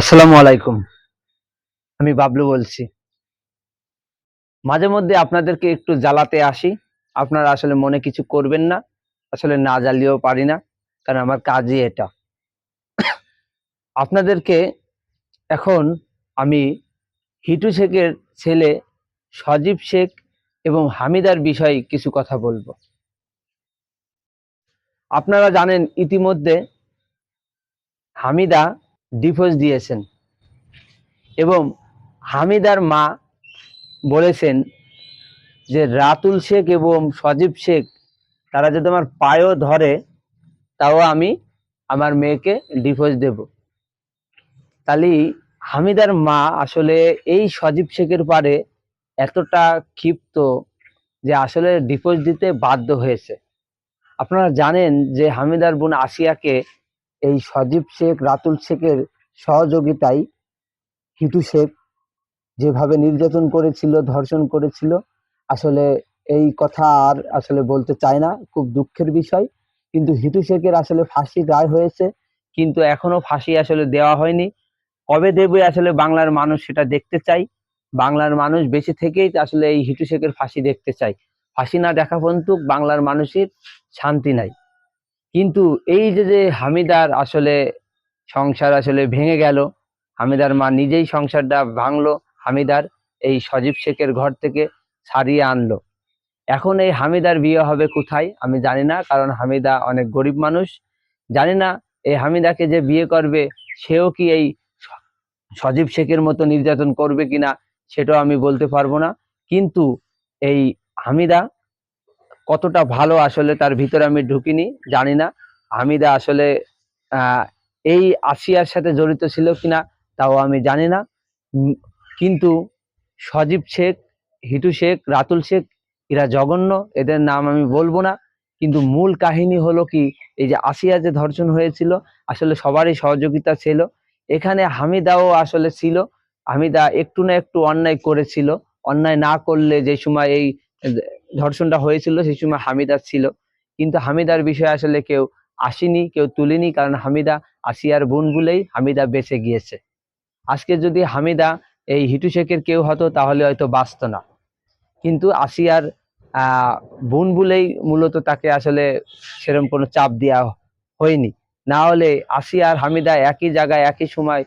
আসসালামু আলাইকুম। আমি বাবলু বলছি। মাঝে মধ্যে আপনাদেরকে একটু জ্বালাতে আসি। আপনারা আসলে মনে কিছু করবেন না। আসলে না জ্বালিয়েও পারি না, কারণ আমার কাজই এটা। আপনাদেরকে এখন আমি হিটু শেখের ছেলে সজীব শেখ এবং হামিদার বিষয়ে কিছু কথা বলব। আপনারা জানেন ইতিমধ্যে হামিদা ডিভোর্স দিয়েছেন। এবং হামিদার মা বলেছেন যে, রাতুল শেখ এবং সজীব শেখ, তারা যদি আমার পায়েও ধরে, তাও আমি আমার মেয়েকে ডিভোর্স দেব। তাহলে হামিদার মা আসলে এই সজীব শেখের পারে এতটা ক্ষিপ্ত যে, আসলে ডিভোর্স দিতে বাধ্য হয়েছে। আপনারা জানেন যে, হামিদার বোন আসিয়াকে এই সজীব শেখ, রাতুল শেখের সহযোগিতায় হিটু শেখ যেভাবে নির্যাতন করেছিল, ধর্ষণ করেছিল, আসলে এই কথা আর আসলে বলতে চায় না, খুব দুঃখের বিষয়। কিন্তু হিটু শেখের আসলে ফাঁসি রায় হয়েছে, কিন্তু এখনও ফাঁসি আসলে দেওয়া হয়নি। কবে দেবে আসলে বাংলার মানুষ সেটা দেখতে চাই। বাংলার মানুষ বেঁচে থেকেই আসলে এই হিটু শেখের ফাঁসি দেখতে চাই ফাঁসি না দেখা পর্যন্ত বাংলার মানুষের শান্তি নাই। কিন্তু এই যে যে হামিদার আসলে সংসার আসলে ভেঙে গেল, হামিদার মা নিজেই সংসারটা ভাঙলো, হামিদার এই সজীব শেখের ঘর থেকে ছাড়িয়ে আনলো। এখন এই হামিদার বিয়ে হবে কোথায় আমি জানি না, কারণ হামিদা অনেক গরিব মানুষ। জানি না এই হামিদাকে যে বিয়ে করবে, সেও কি এই সজীব শেখের মতো নির্যাতন করবে কিনা, সেটাও আমি বলতে পারব না। কিন্তু এই হামিদা কতটা ভালো আসলে তার ভিতরে আমি ঢুকিনি জানি না হামিদা আসলে এই আসিয়ার সাথে জড়িত ছিল কিনা তাও আমি জানি না কিন্তু সজীব শেখ, হিটু শেখ, রাতুল শেখ, এরা জঘন্য, এদের নাম আমি বলব না। কিন্তু মূল কাহিনী হলো কি, এই যে আসিয়া যে ধর্ষণ হয়েছিল, আসলে সবারই সহযোগিতা ছিল। এখানে হামিদাও আসলে ছিল, হামিদা একটু না একটু অন্যায় করেছিল। অন্যায় না করলে যে সময় এই ধর্ষণটা হয়েছিল, সেই সময় হামিদা ছিল। কিন্তু হামিদার বিষয়ে আসলে কেউ আসেনি, কেউ তুলেনি, কারণ হামিদা আসিয়ার বোন বলেই হামিদা বেঁচে গিয়েছে। আজকে যদি হামিদা এই হিটু শেখের কেউ হতো, তাহলে হয়তো বাঁচতো না। কিন্তু আসিয়ার বোন বলেই মূলত তাকে আসলে সেরকম কোনো চাপ দেওয়া হয়নি। না হলে আসিয়া আর হামিদা একই জায়গায়, একই সময়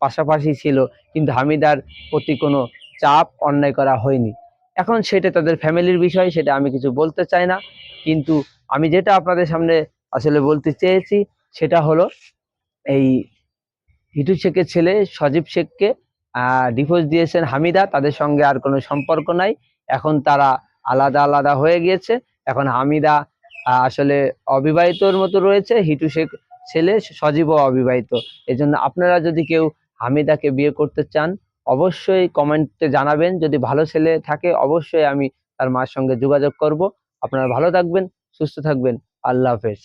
পাশাপাশি ছিল, কিন্তু হামিদার প্রতি কোনো চাপ অন্যায় করা হয়নি। এখন সেটা তাদের ফ্যামিলির বিষয়, সেটা আমি কিছু বলতে চাই না। কিন্তু আমি যেটা আপনাদের সামনে আসলে বলতে চেয়েছি, সেটা হলো এই হিটু শেখের ছেলে সজীব শেখকে ডিভোর্স দিয়েছেন হামিদা, তাদের সঙ্গে আর কোনো সম্পর্ক নাই। এখন তারা আলাদা আলাদা হয়ে গিয়েছে। এখন হামিদা আসলে অবিবাহিতর মতো রয়েছে, হিটু শেখ ছেলে সজীবও অবিবাহিত। এজন্য আপনারা যদি কেউ হামিদাকে বিয়ে করতে চান অবশ্যই কমেন্টে জানাবেন। যদি ভালো ছেলে থাকে, অবশ্যই আমি তার মার সঙ্গে যোগাযোগ করব। আপনারা ভালো থাকবেন, সুস্থ থাকবেন। আল্লাহ হাফেজ।